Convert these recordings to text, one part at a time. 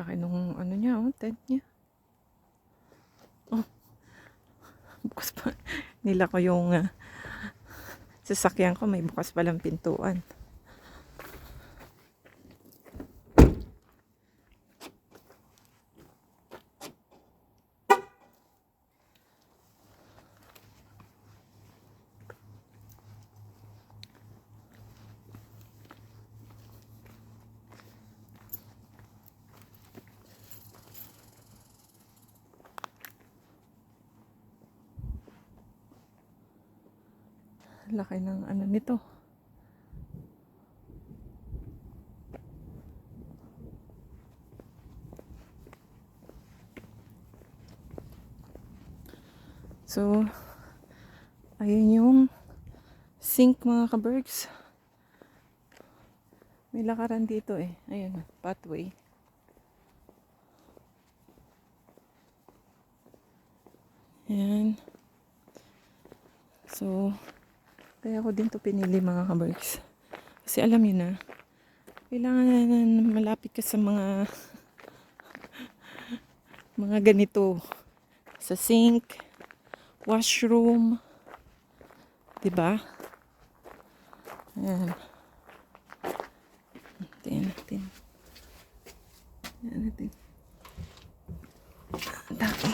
Laki nung ano niya, oh, tent niya. Oh. Bukas pa. Nila ko yung ah, sasakyan ko. May bukas palang pintuan. Laki ng ano nito. So, ayun yung sink mga kabergs. May lakaran dito eh. Ayun, pathway. Ayan. So, kaya ko din to pinili mga kabergs. Kasi alam niyo na, kailangan na malapit ka sa mga mga ganito. Sa sink, washroom, 'di ba? Ayan. Tingnan natin. Tingnan natin. Ang dami.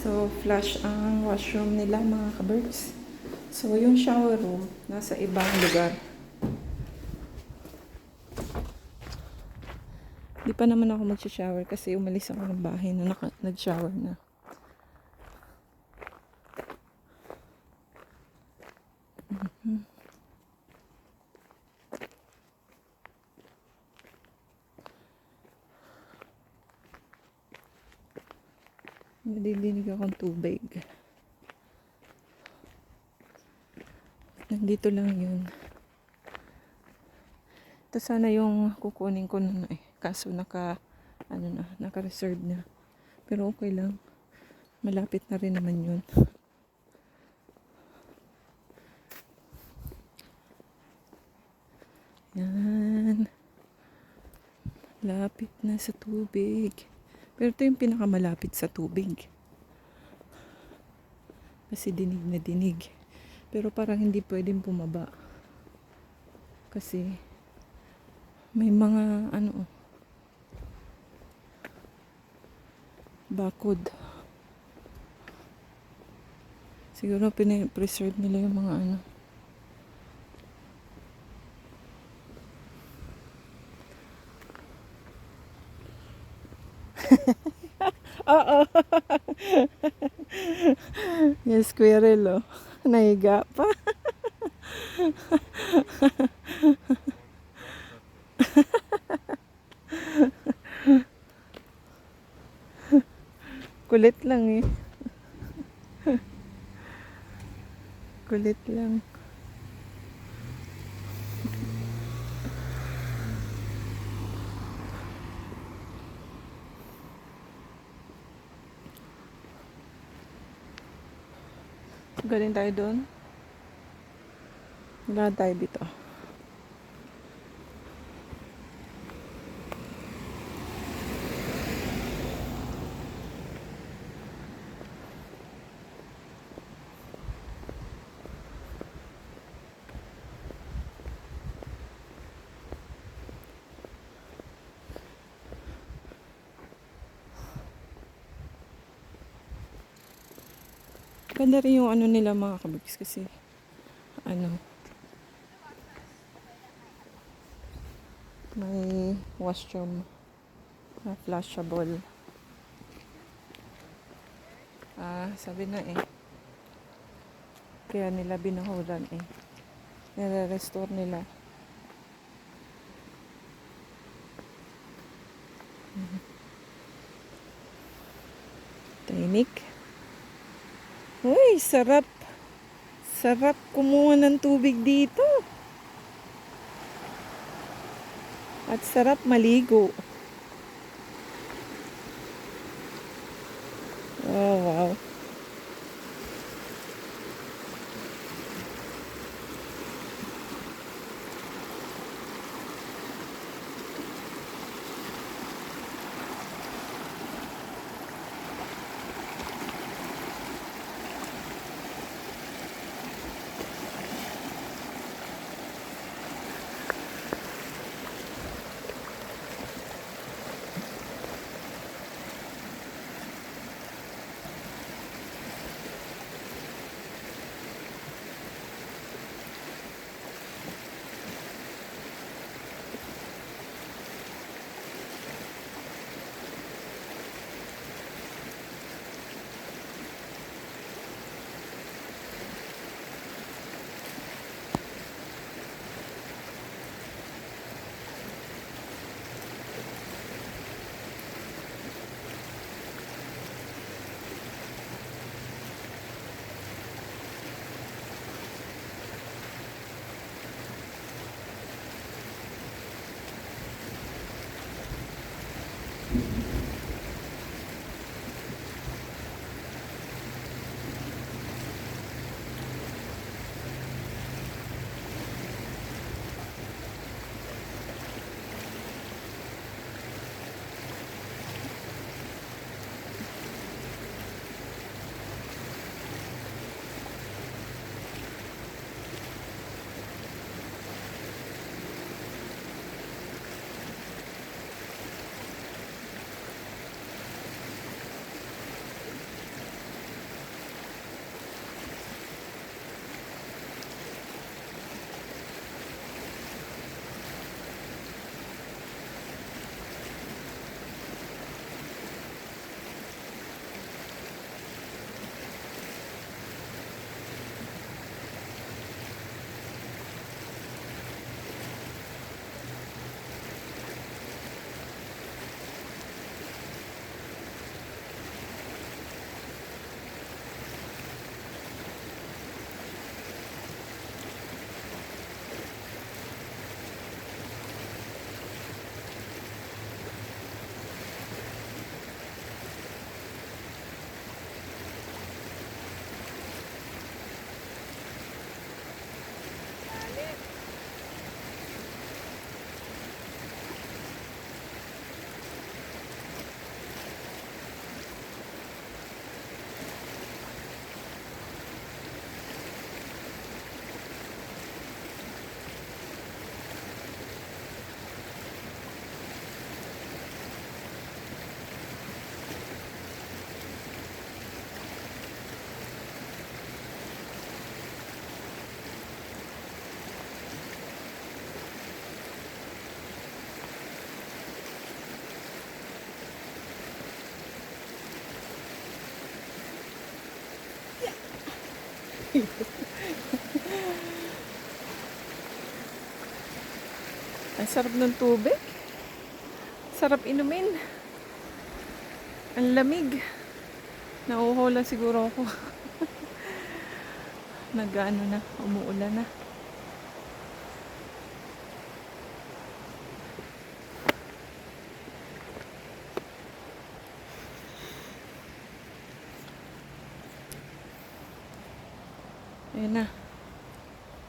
So, flush ang washroom nila mga kabirds. So, yung shower room, nasa ibang lugar. Di pa naman ako mag-shower kasi umalis ako ng bahay na nag-shower na. Nandito lang yun. Ito sana yung kukunin ko na eh. Kaso naka, ano na, naka-reserve na. Pero okay lang. Malapit na rin naman yun. Yan. Lapit na sa tubig. Pero ito yung pinakamalapit sa tubig. Kasi dinig na dinig. Pero parang hindi pwedeng bumaba. Kasi may mga ano bakod. Siguro pinapreserve nila yung mga ano. Oo. yung squirrel oh. Nahiga pa. Kulit lang eh. Kulit lang. Galing tayo doon. Wala tayo dito. Ganda rin yung ano nila mga kabigs kasi ano may washroom na flushable. Ah, sabi na eh. Kaya nila binahuran eh. Nire-restore nila. Mhm. Uy, sarap. Sarap kumuha ng tubig dito. At sarap maligo. Ang sarap ng tubig. Sarap inumin. Ang lamig. Nauho lang siguro ako. Nag-ano na, umuulan na. Ayan na.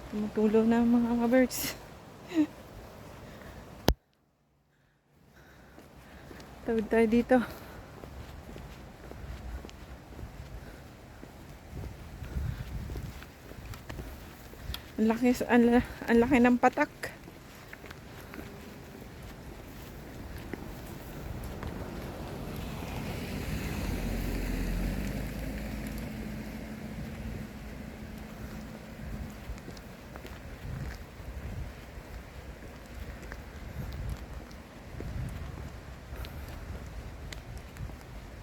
Tumutulo na ang mga birds. Tawid tayo dito. Ang laki, ang, ang laki ng patak.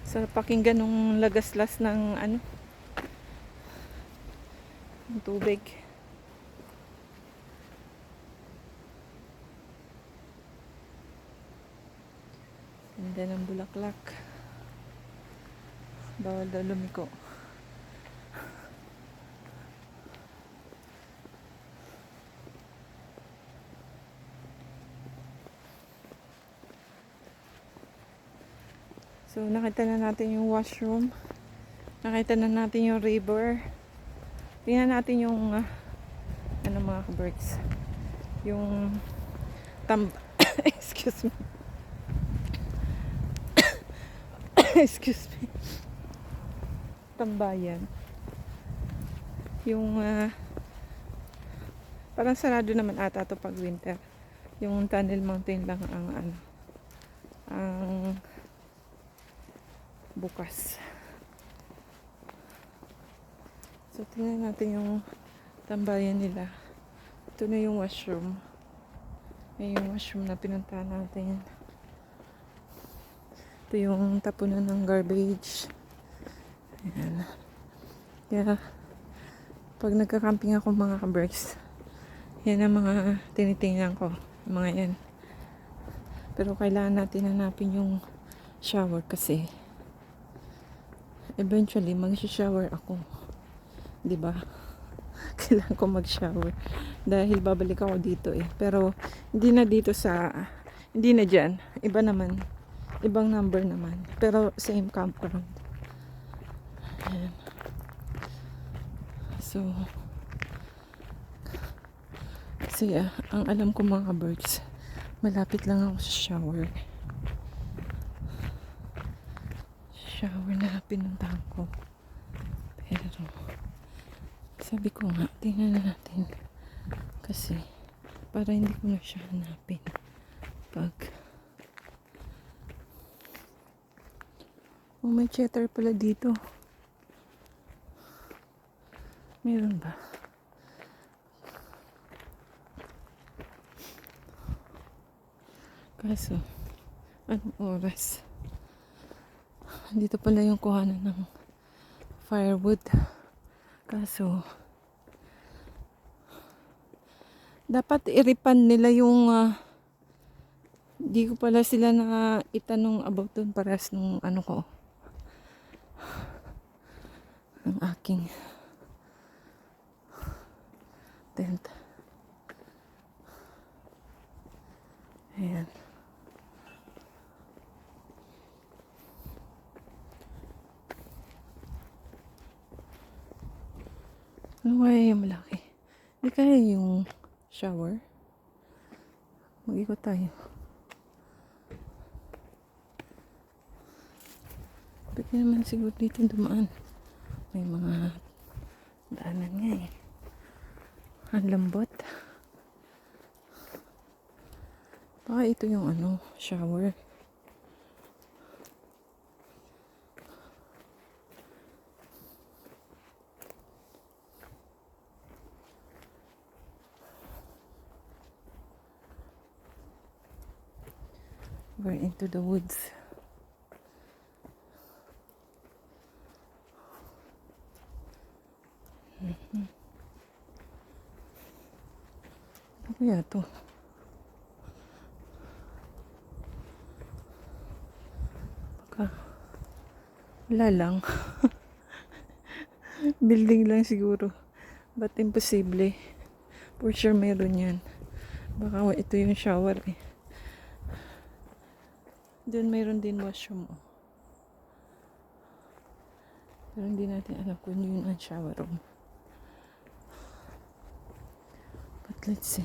Sa pakinggan ng lagaslas ng ano ng tubig. Ganda ng bulaklak. Bawal daw lumiko. So, nakita na natin yung washroom. Nakita na natin yung river. Tingnan natin yung ah, ano mga birds. Yung tam excuse me. excuse me. Tambayan. Yung ah, parang sarado naman ata to pag winter. Yung Tunnel Mountain lang ang ano ang bukas. So, tingnan natin yung tambayan nila. Ito na yung washroom. Yan yung washroom na pinuntahan natin. Ito yung tapunan ng garbage. Ayan. Kaya, pag nagka-camping ako mga ka-birds, yan ang mga tinitingnan ko. Mga yan. Pero kailangan natin hanapin yung shower kasi eventually mag-shower ako. 'Di ba? Kailangan ko mag-shower dahil babalik ako dito eh. Pero hindi na dito sa hindi na diyan. Iba naman. Ibang number naman. Pero same campground. Ayan. So kasi ah, ang alam ko mga birds, malapit lang ako sa shower. Shower na pinuntahan ko. Pero, sabi ko nga, tingnan na natin. Kasi, para hindi ko na siya hanapin. Pag, oh, may cheddar pala dito. Meron ba? Kaso, anong oras? Dito pala yung kuhanan ng firewood. Kaso dapat iripan nila yung ah, di ko pala sila na itanong about dun paras nung ano ko. Ang aking tent. Ayan Yung malaki? Hindi kaya yung shower? Mag-ikot tayo. Pwede naman siguro dito dumaan. May mga daanan nga eh. Ang lambot. Baka ito yung ano, shower. We're into the woods. Hmm. Ano kaya? Baka wala lang. Building lang siguro. But imposible. For sure meron yan. Baka ito yung shower eh. Doon mayroon din washroom. Oh. Pero hindi natin alam kung yun ang shower room. But let's see.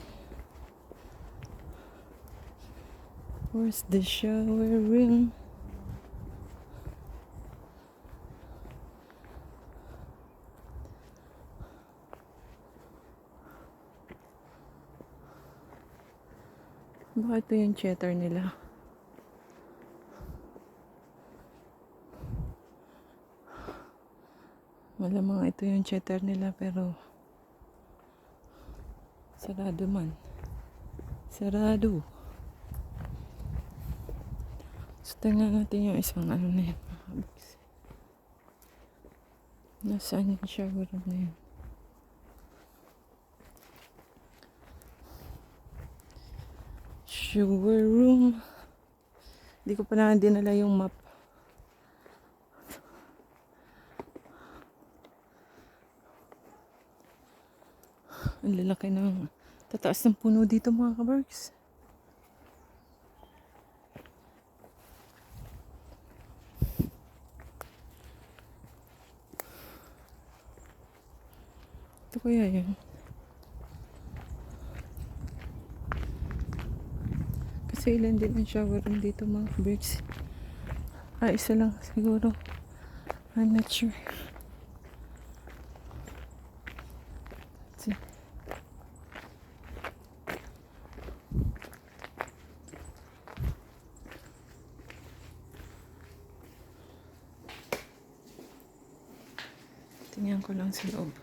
Where's the shower room? Baka ito yung cheddar nila. Malamang ito yung cheddar nila pero sarado man. Sarado. So, tingnan natin yung isang ano na yan. Nasaan yung shower na yun? Shower room. Hindi ko pa na dinala yung map. Ang lalaki ng tataas ng puno dito mga kabarks. Ito kaya yun. Kasi ilan din ang shower room dito mga kabarks. Ah, isa lang siguro. I'm not sure. Let's see. Tingnan ko lang sa loob.